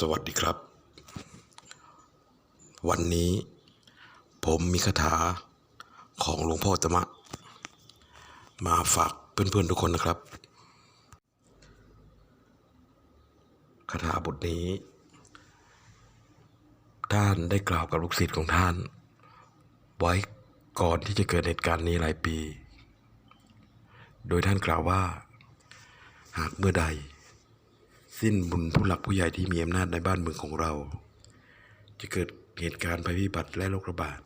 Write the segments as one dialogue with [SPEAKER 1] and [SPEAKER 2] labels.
[SPEAKER 1] สวัสดีครับ วันนี้ผมมีคาถาของหลวงพ่อตมะ มาฝากเพื่อนๆทุกคนนะครับคาถาบทนี้ ท่านได้กล่าวกับลูกศิษย์ของท่าน ไว้ก่อนที่จะเกิดเหตุการณ์นี้หลายปี โดยท่านกล่าวว่า หากเมื่อใด สิ้นบุญผู้หลักผู้ใหญ่ที่มีอำนาจในบ้านเมืองของเรา จะเกิดเหตุการณ์ภัยพิบัติและโรคระบาด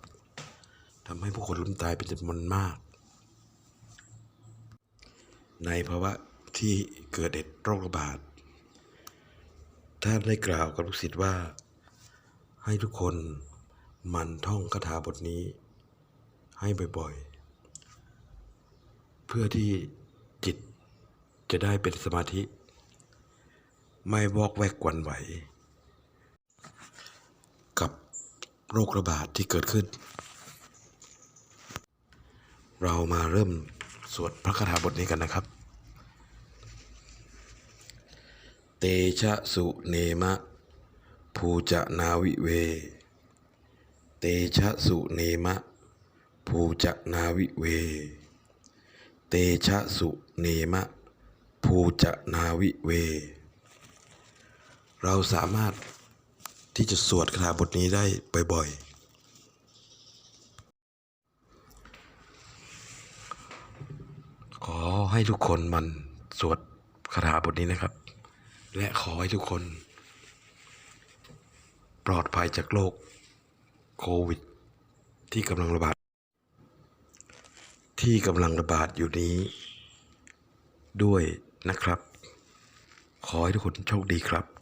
[SPEAKER 1] ทำให้ผู้คนล้มตายเป็นจำนวนมาก ในภาวะที่เกิดเหตุโรคระบาดท่านได้กล่าวกับลูกศิษย์ว่า ให้ทุกคนมันท่องคาถาบทนี้ให้บ่อยๆ เพื่อที่จิตจะได้เป็นสมาธิ ไม่วอกแวกหวันไหว กับโรคระบาดที่เกิดขึ้น เรามาเริ่มสวดพระคาถาบทนี้กันนะครับ เตชะสุเนมะ ภูจะนาวิเว เตชะสุเนมะ ภูจะนาวิเว เตชะสุเนมะ ภูจะนาวิเว เราสามารถที่จะสวดคาถาบทนี้ได้บ่อยๆ ขอให้ทุกคนมันสวดคาถาบทนี้นะครับ และขอให้ทุกคน ปลอดภัยจากโรคโควิด ที่กำลังระบาด ที่กำลังระบาดอยู่นี้ ด้วยนะครับ ขอให้ทุกคนโชคดีครับ